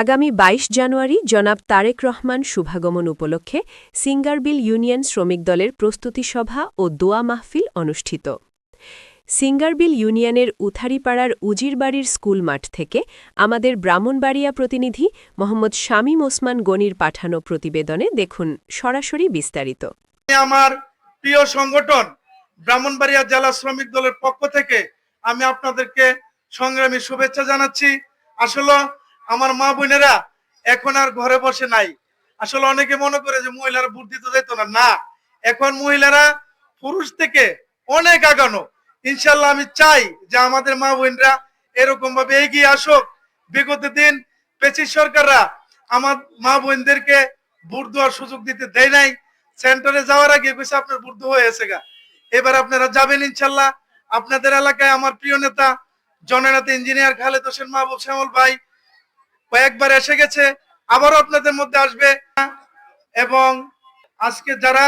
আগামী ২২ জানুয়ারি জনাব তারেক রহমান শুভাগমন উপলক্ষে সিঙ্গারবিল ইউনিয়ন শ্রমিক দলের প্রস্তুতি সভা ও দোয়া মাহফিল অনুষ্ঠিত। সিঙ্গারবিল ইউনিয়নের উথারিপাড়ার উজিরবাড়ির স্কুল মাঠ থেকে আমাদের ব্রাহ্মণবাড়িয়া প্রতিনিধি মোহাম্মদ শামীম ওসমান গনির পাঠানো প্রতিবেদনে দেখুন সরাসরি বিস্তারিত। আমার প্রিয় সংগঠন ব্রাহ্মণবাড়িয়া জেলা শ্রমিক দলের পক্ষ থেকে আমি আপনাদেরকে সংগ্রামী শুভেচ্ছা জানাচ্ছি। আসলে আমার মা বোনেরা এখন আর ঘরে বসে নাই। আসলে অনেকে মনে করে যে মহিলারা ভোট দিতে যেত না। না, এখন মহিলারা পুরুষ থেকে অনেক আগানো। ইনশাল্লাহ আমি চাই যে আমাদের মা বোনরা এরকম ভাবে এগিয়ে আসুক। বিগত দিন পেচিস সরকাররা আমার মা বোনদেরকে ভোট দেওয়ার সুযোগ দিতে দেয় নাই। সেন্টারে যাওয়ার আগে কইছে, আপনার বুদ্ধ হয়ে গেছে গা। এবার আপনারা যাবেন ইনশাল্লাহ। আপনাদের এলাকায় আমার প্রিয় নেতা, জননেতা, ইঞ্জিনিয়ার খালেদ হোসেন মাহবুব শ্যামল ভাই কয়েকবার এসে গেছে, আবারও আপনাদের মধ্যে আসবে। এবং আজকে যারা,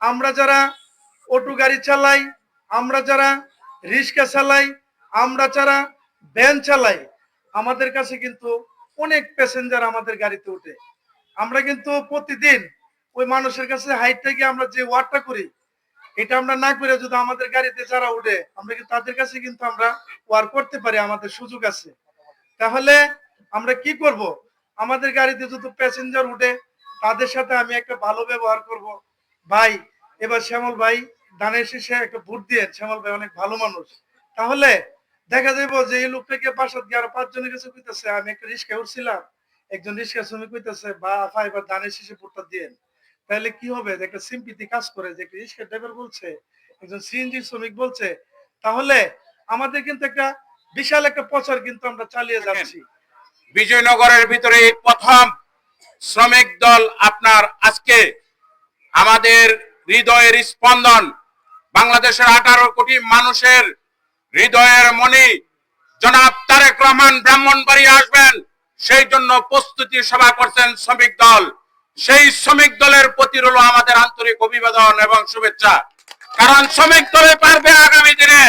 আমরা যারা অটো গাড়ি চালাই, আমরা যারা রিক্সা চালাই, আমরা যারা ভ্যান চালাই, আমাদের কাছে কিন্তু অনেক প্যাসেঞ্জার আমাদের গাড়িতে উঠে আমরা কিন্তু প্রতিদিন ওই মানুষের কাছে হাইট থেকে আমরা যে ওয়ার্ডটা করি, এটা আমরা না করে যদি আমাদের গাড়িতে যারা উঠে আমরা কিন্তু তাদের কাছে কিন্তু আমরা ওয়ার করতে পারি, আমাদের সুযোগ আছে। তাহলে আমরা কি করব? আমাদের গাড়িতে যদি প্যাসেঞ্জার উঠে তাদের সাথে আমি একটা ভালো ব্যবহার করব। ভাই এবার শ্যামল ভাই দানের শেষে একটা ভোট দিয়ে শ্যামল ভাই অনেক ভালো মানুষ। তাহলে দেখা যাব যে এই লোকটাকে বাসাত গিয়ে আরও পাঁচজনের কাছে কইতেছে আমি একটা রিক্সায় উঠছিলাম একজন রিক্সা শ্রমিক কইতেছে বা আফা এবার দানের শেষে ভোটটা দিয়েন। তাহলে কি হবে? যে একটা সিম্পিতি কাজ করে যে একটা রিক্সা ড্রাইভার বলছে একজন সিএনজি শ্রমিক বলছে। তাহলে আমাদের কিন্তু একটা বিশাল একটা প্রচার কিন্তু আমরা চালিয়ে যাচ্ছি। বিজয়নগরের ভিতরে প্রথম শ্রমিক দল আপনার আজকে আমাদের হৃদয়ের স্পন্দন। বাংলাদেশের আঠারো কোটি মানুষের হৃদয়ের মনি জনাব তারেক রহমান ব্রাহ্মণবাড়ি আসবেন, সেই জন্য প্রস্তুতি সভা করছেন শ্রমিক দল। সেই শ্রমিক দলের প্রতি রইল আমাদের আন্তরিক অভিবাদন এবং শুভেচ্ছা। কারণ শ্রমিক দলে পারবে আগামী দিনে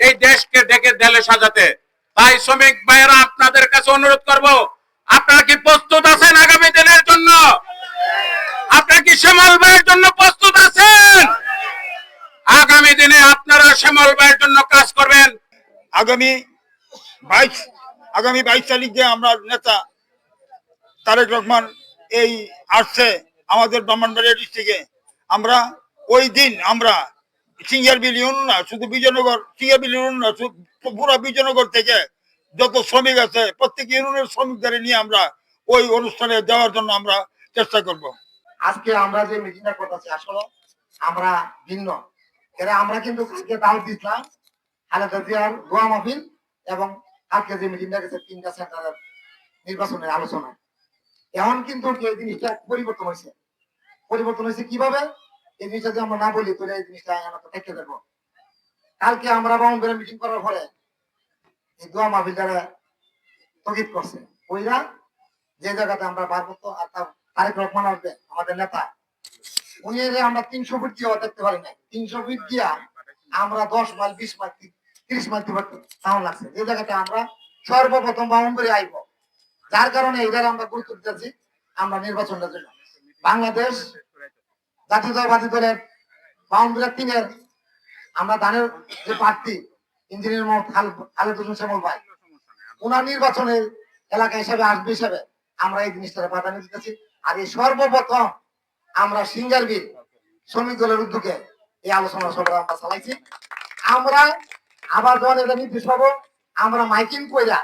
এই দেশকে ডেকে ঢেলে সাজাতে। তাই শ্রমিক ভাইয়েরা, আপনাদের কাছে অনুরোধ করব, আপনারা কি প্রস্তুত আছেন আগামী দিনের জন্য? আপনারা কি শ্যামল ভাইয়ের জন্য প্রস্তুত আছেন? আগামী দিনে আপনারা শ্যামল ভাইয়ের জন্য কাজ করবেন। আগামী বাইশ আগামী বাইশ তারিখে আমরা নেতা তারেক রহমান এই আসছে আমাদের ব্রাহ্মণবাড়িয়া ডিস্ট্রিক্টে আমরা ওই দিন আমরা সিঙ্গার না, শুধু বিজয়নগর, সিঙ্গার পুরো বিজয়নগর থেকে যত শ্রমিক আছে, প্রত্যেক ইউনিয়নের শ্রমিকদের নিয়ে আমরা ওই অনুষ্ঠানে যাওয়ার জন্য আমরা চেষ্টা করব। আজকে আমরা যে মিটিংটা করতেছি আসলে আমরা ভিন্ন। এরা আমরা কিন্তু কালকে জিয়ার মাহফিল এবং কালকে যে মিটিংটা গেছে, তিনটা সেন্টারের নির্বাচনের আলোচনা। এখন কিন্তু এই জিনিসটা পরিবর্তন হয়েছে। পরিবর্তন হয়েছে কীভাবে? জিনিসটা যদি আমরা না বলি, তাহলে এই জিনিসটা আমরা দেখতে কালকে আমরা মিটিং করার পরে এই দোয়া স্থগিত করছে। ওইরা যে জায়গাতে আমরা পার্বত্য আর তার তারেক রহমান আসবে, আমাদের নেতা উনি আমরা তিনশো ফিট দেখতে পারি না তিনশো ফিট আমরা দশ মাইল, বিশ মাইল তিরিশ মাইল তাও লাগছে। যে জায়গাতে আমরা সর্বপ্রথম বাউন্ডারি আইব। যার কারণে এইটার আমরা গুরুত্ব দিতেছি, আমরা নির্বাচনটার জন্য। বাংলাদেশ জাতীয়তাবাদী দলের বাউন্ডারি তিনের আমরা ধানের যে প্রার্থী ইঞ্জিনিয়ার মোহাম্মদ খালেদ হোসেন শ্যামল ভাই, ওনার নির্বাচনের এলাকা হিসাবে আসবে হিসাবে আমরা এই প্রাধান্য দিতেছি। আর এই সর্বপ্রথম আমরা শ্রমিক দলের উদ্যোগে এই আলোচনা সভা আমরা চালাইছি। আমরা আবার যখন এটা নির্দেশ পাবো, আমরা মাইকিং কইরা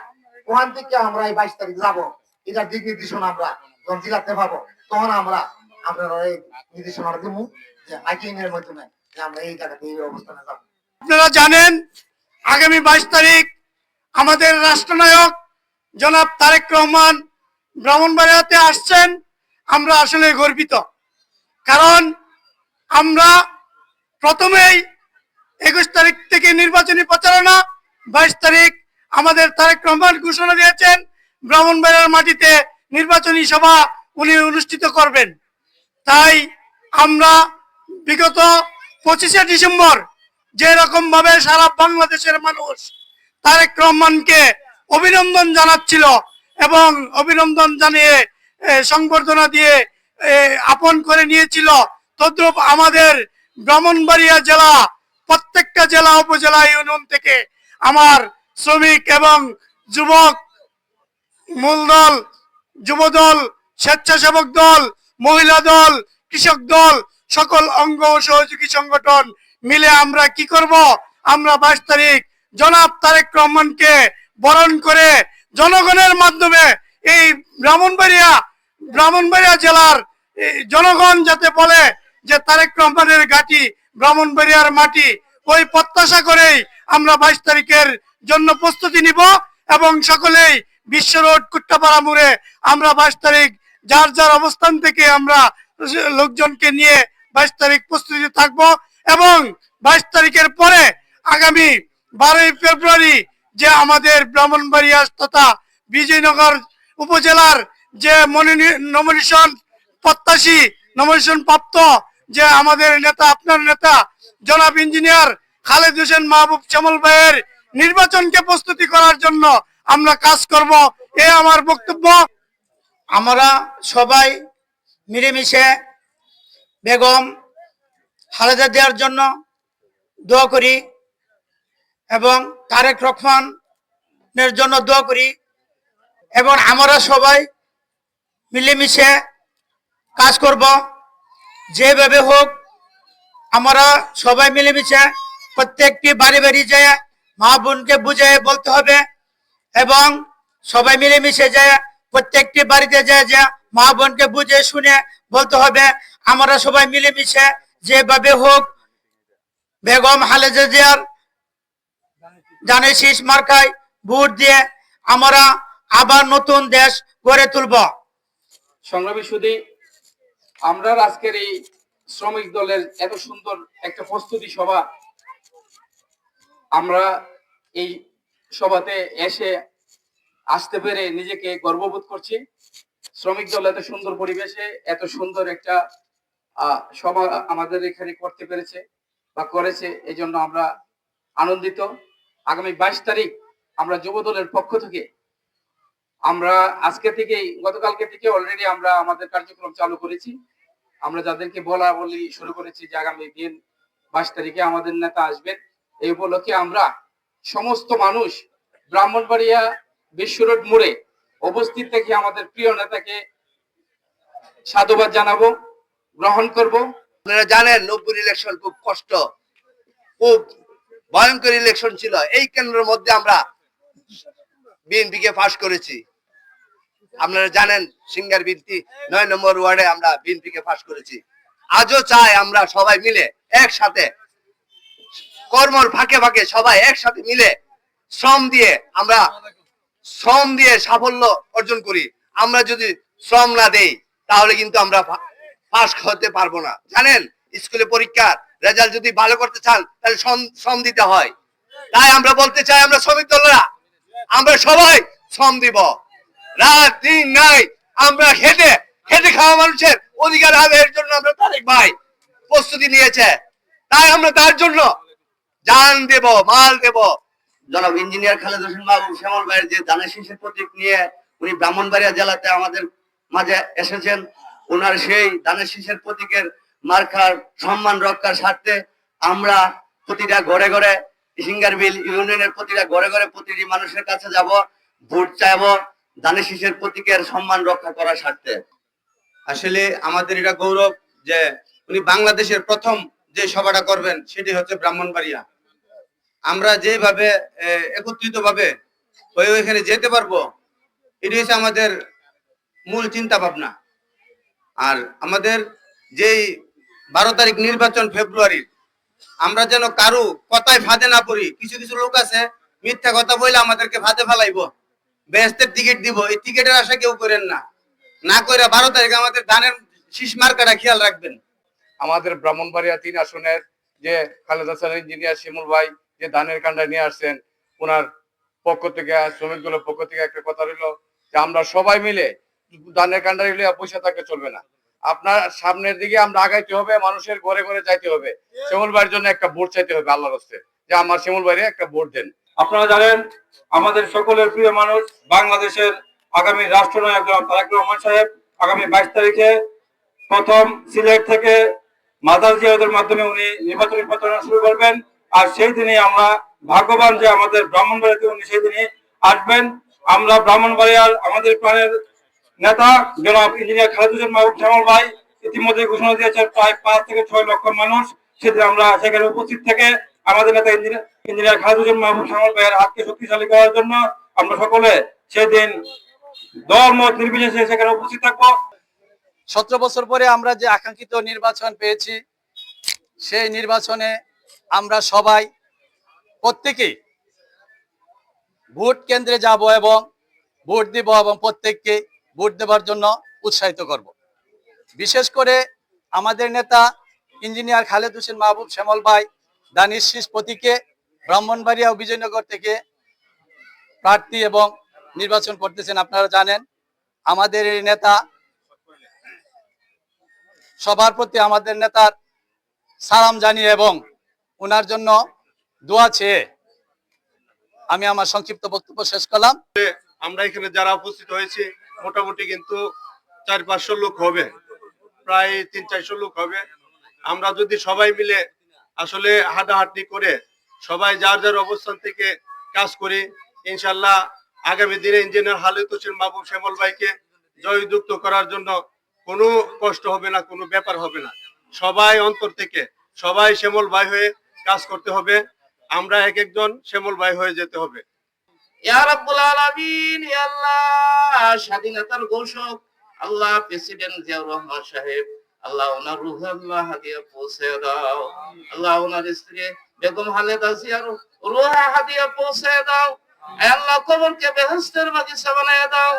ওখান থেকে আমরা এই বাইশ তারিখ যাব। এটার দিক নির্দেশনা আমরা যখন জেলাতে পাবো, তখন আমরা দিব যে মাইকিং এর মাধ্যমে আমরা এই অবস্থানে যাব আপনারা জানেন, আগামী বাইশ তারিখ আমাদের রাষ্ট্রনায়ক জনাব তারেক রহমান ব্রাহ্মণবাড়িয়াতে আসছেন। আমরা আসলে গর্বিত। কারণ আমরা প্রথমেই একুশ তারিখ থেকে নির্বাচনী প্রচারণা, বাইশ তারিখ আমাদের তারেক রহমান ঘোষণা দিয়েছেন, ব্রাহ্মণবাড়িয়ার মাটিতে নির্বাচনী সভা উনি অনুষ্ঠিত করবেন। তাই আমরা বিগত পঁচিশে ডিসেম্বর যে রকম ভাবে সারা বাংলাদেশের মানুষ তারেক রহমানকে অভিনন্দন জানাচ্ছিল এবং অভিনন্দন জানিয়ে সংবর্ধনা দিয়ে আপন করে নিয়েছিল, তদ্রুপ আমাদের ব্রাহ্মণবাড়িয়া জেলা, প্রত্যেকটা জেলা উপজেলা ইউনিয়ন থেকে আমার শ্রমিক এবং যুবক মূলদল যুবদল, স্বেচ্ছাসেবক দল মহিলা দল, কৃষক দল, সকল অঙ্গ সহযোগী সংগঠন মিলে আমরা কি করব? আমরা বাইশ তারিখ জনাব তারেক রহমানকে বরণ করে জনগণের মাধ্যমে এই ব্রাহ্মণবাড়িয়া ব্রাহ্মণবাড়িয়া জেলার জনগণ যাতে বলে যে তারেক রহমানের ঘাঁটি ব্রাহ্মণবাড়িয়ার মাটি, ওই প্রত্যাশা করেই আমরা বাইশ তারিখের জন্য প্রস্তুতি নিব এবং সকলেই বিশ্ব রোড কুট্টাপাড়া মোড়ে আমরা বাইশ তারিখ যার যার অবস্থান থেকে আমরা লোকজনকে নিয়ে বাইশ তারিখ প্রস্তুতি থাকব এবং বাইশ তারিখের পরে আগামী বারোই ফেব্রুয়ারি যে আমাদের ব্রাহ্মণবাড়িয়া তথা বিজয়নগর উপজেলার যে নমিনেশন প্রত্যাশী নমিনেশন প্রাপ্ত যে আমাদের নেতা, আপনার নেতা, জনাব ইঞ্জিনিয়ার খালেদ হোসেন মাহবুব শ্যামল ভাইয়ের নির্বাচনকে প্রস্তুতি করার জন্য আমরা কাজ করব। এ আমার বক্তব্য। আমরা সবাই মিলেমিশে বেগম খালেদা দেওয়ার জন্য দোয়া করি এবং তারেক রহমানের জন্য দোয়া করি এবং আমরা সবাই মিলেমিশে কাজ করব। যেভাবে হোক, আমরা সবাই মিলেমিশে প্রত্যেকটি বাড়ি বাড়ি যেয়ে মা বোনকে বুঝে বলতে হবে এবং সবাই মিলেমিশে যায় প্রত্যেকটি বাড়িতে যায় যে মা বোনকে বুঝে শুনে বলতে হবে, আমরা সবাই মিলেমিশে যেভাবে হোক বেগম হালেজা জিয়ার জানে শীষ মার্কায় ভোট দিয়ে আমরা আবার নতুন দেশ গড়ে তুলব। সংগ্রামী সুদী আমরা আজকের এই শ্রমিক দলের এত সুন্দর একটা প্রস্তুতি সভা, আমরা এই সভাতে এসে আসতে পেরে নিজেকে গর্ববোধ করছি। শ্রমিক দল এত সুন্দর পরিবেশে, এত সুন্দর একটা সভা আমাদের এখানে করতে পেরেছে বা করেছে এই জন্য আমরা আনন্দিত। আগামী বাইশ তারিখ আমরা যুব দলের পক্ষ থেকে আমরা আজকে থেকেই, গতকালকে থেকে অলরেডি আমরা আমাদের কার্যক্রম চালু করেছি। আমরা যাদেরকে বলা বলি শুরু করেছি যে আগামী দিন বাইশ তারিখে আমাদের নেতা আসবেন। এই উপলক্ষে আমরা সমস্ত মানুষ ব্রাহ্মণবাড়িয়া বিশ্ব রোড মোড়ে উপস্থিত থেকে আমাদের প্রিয় নেতাকে সাধুবাদ জানাব, গ্রহণ করব। আপনারা জানেন নব্বই ইলেকশন খুব কষ্ট, খুব ভয়ঙ্কর ইলেকশন ছিল। এই কেন্দ্রের মধ্যে আমরা বিএনপি কে পাশ করেছি। আপনারা জানেন সিঙ্গার বিনতি নয় নম্বর ওয়ার্ডে আমরা বিএনপি কে পাশ করেছি। আজও চাই আমরা সবাই মিলে একসাথে, কর্মর ফাঁকে ফাঁকে সবাই একসাথে মিলে শ্রম দিয়ে আমরা শ্রম দিয়ে সাফল্য অর্জন করি। আমরা যদি শ্রম না দেই, তাহলে কিন্তু আমরা পাস হতে পারব না। জানেন? স্কুলে পরীক্ষার রেজাল্ট যদি ভালো করতে চান, তাহলে শ্রম- দিতে হয়। তাই আমরা বলতে চাই, আমরা শ্রমিক দলরা, আমরা সবাই শ্রম দিব। রাত দিন নাই, আমরা খেটে খেটে খাওয়া মানুষের অধিকার আদায়ের জন্য আমরা তারেক ভাই প্রস্তুতি নিয়েছে। তাই আমরা তার জন্য জান দেব, মাল দেব। জনাব ইঞ্জিনিয়ার খালেদ হোসেন মাহবুব শ্যামল ভাইয়ের যে দানের শীষের প্রতীক নিয়ে উনি ব্রাহ্মণবাড়িয়া জেলাতে আমাদের মাঝে এসেছেন। ওনার সেই দানের শীষের প্রতীকের মার্কার সম্মান রক্ষার স্বার্থে আমরা প্রতিটা ঘরে ঘরে সিঙ্গার বিল ইউনিয়নের প্রতিটা ঘরে ঘরে প্রতিটি মানুষের কাছে যাব, ভোট চাইব, দানের শীষের প্রতীকের সম্মান রক্ষা করার স্বার্থে। আসলে আমাদের এটা গৌরব যে উনি বাংলাদেশের প্রথম যে সভাটা করবেন, সেটি হচ্ছে ব্রাহ্মণবাড়িয়া। আমরা যেভাবে একত্রিত ভাবে হয়ে ওইখানে যেতে পারব, এটি হচ্ছে আমাদের মূল চিন্তা ভাবনা আর আমাদের যেই বারো তারিখ নির্বাচন ফেব্রুয়ারির আমরা যেন কারু কথায় ফাঁদে না পড়ি। কিছু কিছু লোক আছে, মিথ্যা কথা বলে আমাদেরকে ফাঁদে ফেলাইবো। বেহেস্তের টিকিট দিব, এই টিকিটের আশা কেউ করেন না। না কইরা বারো তারিখ আমাদের ধানের শীষ মার্কাটা খেয়াল রাখবেন। আমাদের ব্রাহ্মণবাড়িয়া তিন আসনের যে খালেদ হাসান ইঞ্জিনিয়ার শিমুল ভাই যে ধানের কান্ডা নিয়ে আসছেন ওনার পক্ষ থেকে, শ্রমিক দলের পক্ষ থেকে একটা কথা রইল যে আমরা সবাই মিলে ধানের কান্ডা নিলে পয়সা থাকলে চলবে না। আপনার সামনের দিকে আমরা আগাইতে হবে, মানুষের ঘরে ঘরে যাইতে হবে। শিমুল ভাইয়ের জন্য একটা ভোট চাইতে হবে আল্লাহর হস্তে, যে আমার শিমুল ভাইরে একটা ভোট দেন। আপনারা জানেন, আমাদের সকলের প্রিয় মানুষ, বাংলাদেশের আগামী রাষ্ট্রনায়ক তারেক রহমান সাহেব, আগামী বাইশ তারিখে প্রথম সিলেট থেকে মাদার জিয়াদের মাধ্যমে উনি নির্বাচনী প্রচারণা শুরু করবেন। আর সেই দিনে আমরা ভাগ্যবান যে আমাদের ব্রাহ্মণবাড়িয়াতে উনি সেই দিনে আসবেন। আমরা ব্রাহ্মণবাড়িয়ার আমাদের প্রাণের নেতা, জনাব ইঞ্জিনিয়ার খালেদুজ্জান মাহবুব শ্যামল ভাই ইতিমধ্যে ঘোষণা দিয়েছেন প্রায় পাঁচ থেকে ছয় লক্ষ মানুষ সেদিন আমরা সেখানে উপস্থিত থেকে আমাদের নেতা ইঞ্জিনিয়ার ইঞ্জিনিয়ার খালেদুজ্জান মাহবুব শ্যামল ভাইয়ের হাতকে শক্তিশালী করার জন্য আমরা সকলে সেদিন দল মত নির্বিশেষে সেখানে উপস্থিত থাকব। সতেরো বছর পরে আমরা যে আকাঙ্ক্ষিত নির্বাচন পেয়েছি, সেই নির্বাচনে আমরা সবাই প্রত্যেকেই ভোট কেন্দ্রে যাব এবং ভোট দিব এবং প্রত্যেককে ভোট দেওয়ার জন্য উৎসাহিত করব। বিশেষ করে আমাদের নেতা ইঞ্জিনিয়ার খালেদ হোসেন মাহবুব শ্যামল ভাই, দানিশ শীষ প্রতীকে, ব্রাহ্মণবাড়িয়া ও বিজয়নগর থেকে প্রার্থী এবং নির্বাচন করতেছেন আপনারা জানেন। আমাদের এই নেতা সবার প্রতি আমাদের নেতার সালাম জানিয়ে এবং ওনার জন্য দোয়া চেয়ে আমি আমার সংক্ষিপ্ত বক্তব্য শেষ করলাম। আমরা এখানে যারা উপস্থিত হয়েছি, মোটামুটি কিন্তু চার পাঁচশো লোক হবে, প্রায় তিন চারশো লোক হবে। আমরা যদি সবাই মিলে আসলে হাঁটাহাঁটি করে সবাই যার যার অবস্থান থেকে কাজ করি, ইনশাল্লাহ আগামী দিনে ইঞ্জিনিয়ার হালিদ হোসেন মাহবুব শ্যামল ভাইকে জয়যুক্ত করার জন্য কোনো কষ্ট হবে না, কোনো ব্যাপার হবে না। সবাই অন্তর থেকে, সবাই শ্যামল ভাই হয়ে কাজ করতে হবে, আমরা এক একজন শ্যামল ভাই হয়ে যেতে হবে। স্বাধীনতার ঘোষক, আল্লাহ প্রেসিডেন্ট জিয়াউর রহমান সাহেব, আল্লাহ ওনার রুহে আল্লাহ হাদিয়া পৌঁছে দাও। আল্লাহ ওনার স্ত্রী বেগম খালেদা জিয়ার রুহে হাদিয়া পৌঁছে দাও। আল্লাহ বানায় দাও।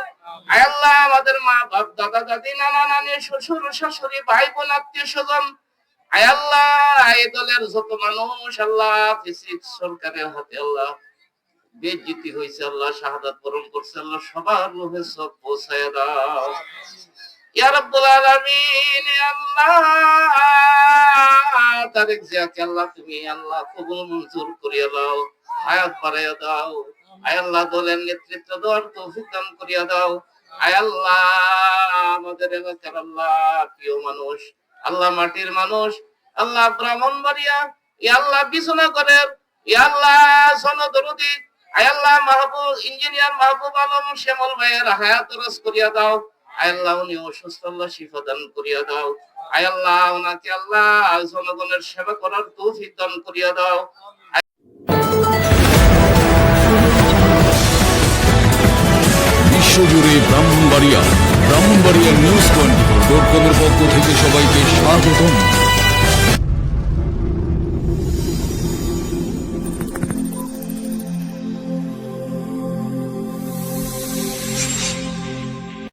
আল্লাহ, আমাদের মা বাপ দাদা দাদি নানা নানি শ্বশুর, শাশুড়ি ভাই বোন আত্মীয় স্বজন আল্লাহ এই দলের যত মানুষ, আল্লাহ সরকারের হাতে আল্লাহ বেজ্জিতি হয়েছে আল্লাহ শাহাদাত বরণ করছে, আল্লাহ সবার সব পৌঁছায় দাও। তারেক জিয়াকে আল্লাহ তুমি, আল্লাহ কবুল মঞ্জুর করিয়া দাও, হায়াত বাড়াইয়া দাও। আয় আল্লাহ, দলের নেতৃত্ব দেওয়ার তৌফিক করিয়া দাও। আয় আল্লাহ, আমাদের এলাকার আল্লাহ, প্রিয় মানুষ আল্লাহ মাটির মানুষ, আল্লাহ ব্রাহ্মণবাড়িয়া ইয়া আল্লাহ বিছনাগরের ইয়া আল্লাহ সনদরদি আয় আল্লাহ মাহবুব, ইঞ্জিনিয়ার মাহবুব আলম, শ্যামল ভাইয়ের হায়াত রস করিয়া দাও। আয় আল্লাহ উনি অসুস্থ, আল্লাহ শিফা দান করিয়া দাও। আয় আল্লাহ ওনাকে আল্লাহ জনগণের সেবা করার তৌফিক দান করিয়া দাও। বিশ্বজুড়ে Brahmanbaria Brahmanbaria news twenty dot পক্ষ থেকে সবাইকে স্বাগতম।